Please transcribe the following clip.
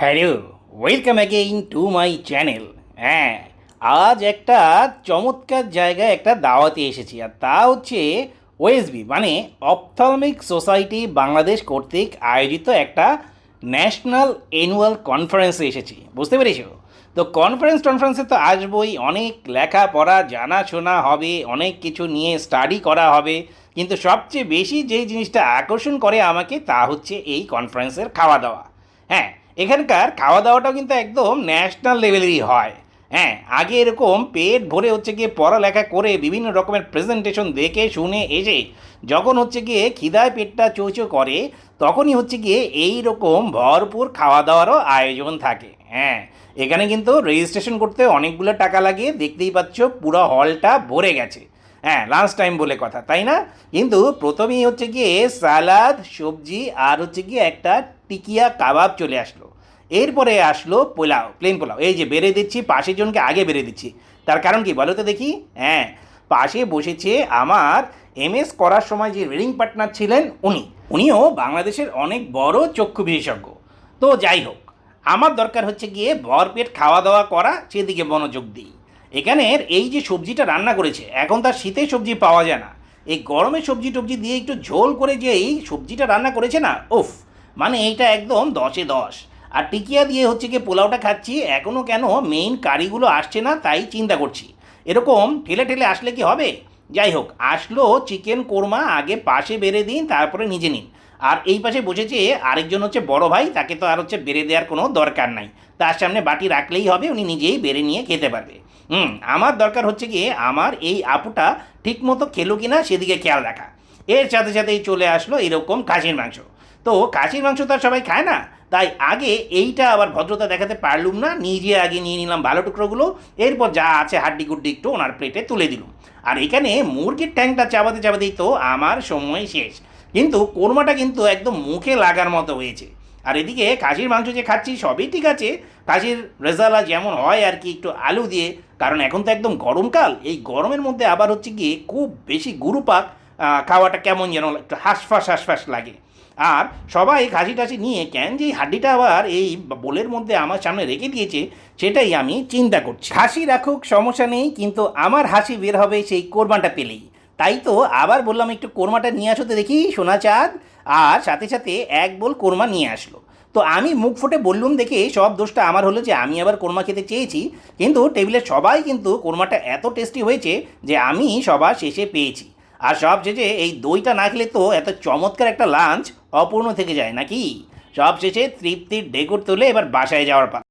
Hello welcome again to my channel হ্যাঁ আজ একটা চমৎকার জায়গায় একটা দাওয়াতে এসেছি, আর তা হচ্ছে ওএসবি মানে অপথলমিক সোসাইটি বাংলাদেশ কর্তৃক আয়োজিত একটা ন্যাশনাল অ্যানুয়াল কনফারেন্সে এসেছি, বুঝতে পেরেছ? তো কনফারেন্স টনফারেন্সে তো আসবই, অনেক লেখাপড়া, জানাশোনা হবে, অনেক কিছু নিয়ে স্টাডি করা হবে, কিন্তু সবচেয়ে বেশি যেই জিনিসটা আকর্ষণ করে আমাকে তা হচ্ছে এই কনফারেন্সের খাওয়া দাওয়া। হ্যাঁ এখানকার খাওয়া দাওয়াটাও কিন্তু একদম ন্যাশনাল লেভেলেরই হয়। হ্যাঁ আগে এরকম পেট ভরে হচ্ছে গিয়ে পড়ালেখা করে বিভিন্ন রকমের প্রেজেন্টেশন দেখে, শুনে, এসে যখন হচ্ছে গিয়ে খিদায় পেটটা চৌচো করে, তখনই হচ্ছে গিয়ে এই রকম ভরপুর খাওয়া দাওয়ারও আয়োজন থাকে। হ্যাঁ এখানে কিন্তু রেজিস্ট্রেশন করতে অনেকগুলো টাকা লাগে দেখতেই পাচ্ছ পুরো হলটা ভরে গেছে। হ্যাঁ লাঞ্চ টাইম বলে কথা, তাই না? কিন্তু প্রথমেই হচ্ছে গিয়ে সালাদ সবজি আর হচ্ছে গিয়ে একটা টিকিয়া কাবাব চলে আসলো। এরপরে আসলো পোলাও প্লেন পোলাও। এই যে বেড়ে দিচ্ছি পাশের জনকে আগে বেড়ে দিচ্ছি। তার কারণ কি বলো তো দেখি? হ্যাঁ পাশে বসেছে আমার এমএস করার সময় যে রিডিং পার্টনার ছিলেন উনি। উনিও বাংলাদেশের অনেক বড় চক্ষু বিশেষজ্ঞ। তো যাই হোক, আমার দরকার হচ্ছে গিয়ে ভরপেট খাওয়া দাওয়া করা, সেদিকে মনোযোগ দিই। এখানের এই যে সবজিটা রান্না করেছে, এখন তার শীতের সবজি পাওয়া যায় না। এই গরমের সবজি টবজি দিয়ে একটু ঝোল করে যে এই সবজিটা রান্না করেছে না, উফ মানে এইটা একদম দশে দশ। আর টিকিয়া দিয়ে হচ্ছে গিয়ে পোলাওটা খাচ্ছি এখনও কেন মেইন কারিগুলো আসছে না তাই চিন্তা করছি। এরকম ঠেলে ঠেলে আসলে কি হবে? যাই হোক, আসলো চিকেন কোরমা, আগে পাশে বেড়ে দিন, তারপরে নিজে নিন। আর এই পাশে বসেছে আরেকজন হচ্ছে বড় ভাই, তাকে তো আর হচ্ছে বেড়ে দেওয়ার কোনো দরকার নাই। তার সামনে বাটি রাখলেই হবে, উনি নিজেই বেড়ে নিয়ে খেতে পারবে। হুম, আমার দরকার হচ্ছে কি আমার এই আপুটা ঠিকমতো খেলো কিনা সেদিকে খেয়াল রাখা। এর সাথে সাথেই চলে আসলো এরকম খাসির মাংস। তো কাশির মাংস তো আর সবাই খায় না। তাই আগে এইটা আবার ভদ্রতা দেখাতে পারলুম না, নিজে আগে নিয়ে নিলাম ভালো টুকরোগুলো, এরপর যা আছে হাড্ডি গুড্ডি একটু ওনার প্লেটে তুলে দিলুম। আর এখানে মুরগির ট্যাংটা চাবাতে চাবাতেই তো আমার সময় শেষ। কিন্তু কোরমাটা কিন্তু একদম মুখে লাগার মতো হয়েছে। আর এদিকে খাসির মাংস যে খাচ্ছি সবই ঠিক আছে খাসির রেজালা যেমন হয় আর কি একটু আলু দিয়ে, কারণ এখন তো একদম গরমকাল, এই গরমের মধ্যে আবার হচ্ছে গিয়ে খুব বেশি গুরুপাক খাওয়াটা কেমন যেন একটু হাঁসফাঁস হাঁসফাঁস লাগে। আর সবাই খাসি টাসি নিয়ে কেন যে হাড্ডিটা আবার এই বোলের মধ্যে আমার সামনে রেখে দিয়েছে, সেটাই আমি চিন্তা করছি। হাসি রাখুক, সমস্যা নেই, কিন্তু আমার হাসি বের হবে সেই কোরবানটা পেলেই। তাই তো আবার বললাম, একটু কোরমাটা নিয়ে আসো তো দেখি, সোনা চাঁদ। আর সাথে সাথে এক বোল কোরমা নিয়ে আসলো। তো আমি মুখ ফুটে বললুম, দেখে সব দোষটা আমার হলো যে আমি আবার কোরমা খেতে চেয়েছি, কিন্তু টেবিলের সবাই কিন্তু কোরমাটা এত টেস্টি হয়েছে যে আমি সবার শেষে পেয়েছি। আর সব শেষে এই দইটা না খেলে তো এত চমৎকার একটা লাঞ্চ অপূর্ণ থেকে যায়, নাকি? সব শেষে তৃপ্তির ডেকোর তুলে এবার বাসায় যাওয়ার পা